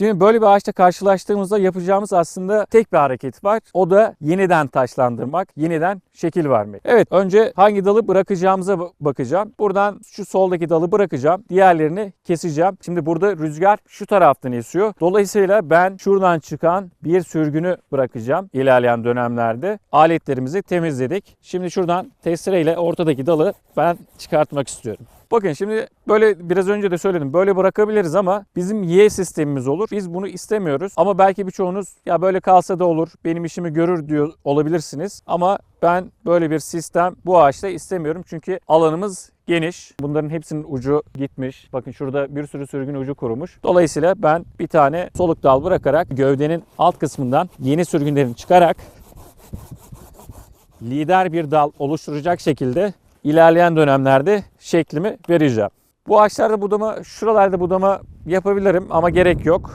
Şimdi böyle bir ağaçla karşılaştığımızda yapacağımız aslında tek bir hareket var. O da yeniden taşlandırmak, yeniden şekil vermek. Evet önce hangi dalı bırakacağımıza ba- bakacağım. Buradan şu soldaki dalı bırakacağım. Diğerlerini keseceğim. Şimdi burada rüzgar şu taraftan esiyor. Dolayısıyla ben şuradan çıkan bir sürgünü bırakacağım ilerleyen dönemlerde. Aletlerimizi temizledik. Şimdi şuradan testereyle ortadaki dalı ben çıkartmak istiyorum. Bakın şimdi böyle biraz önce de söyledim böyle bırakabiliriz ama bizim Y sistemimiz olur. Biz bunu istemiyoruz ama belki birçoğunuz ya böyle kalsa da olur benim işimi görür diyor olabilirsiniz. Ama ben böyle bir sistem bu ağaçta istemiyorum çünkü alanımız geniş. Bunların hepsinin ucu gitmiş. Bakın şurada bir sürü sürgün ucu kurumuş. Dolayısıyla ben bir tane soluk dal bırakarak gövdenin alt kısmından yeni sürgünlerini çıkarak lider bir dal oluşturacak şekilde ilerleyen dönemlerde şeklimi vereceğim. Bu ağaçlarda budama, şuralarda budama yapabilirim ama gerek yok.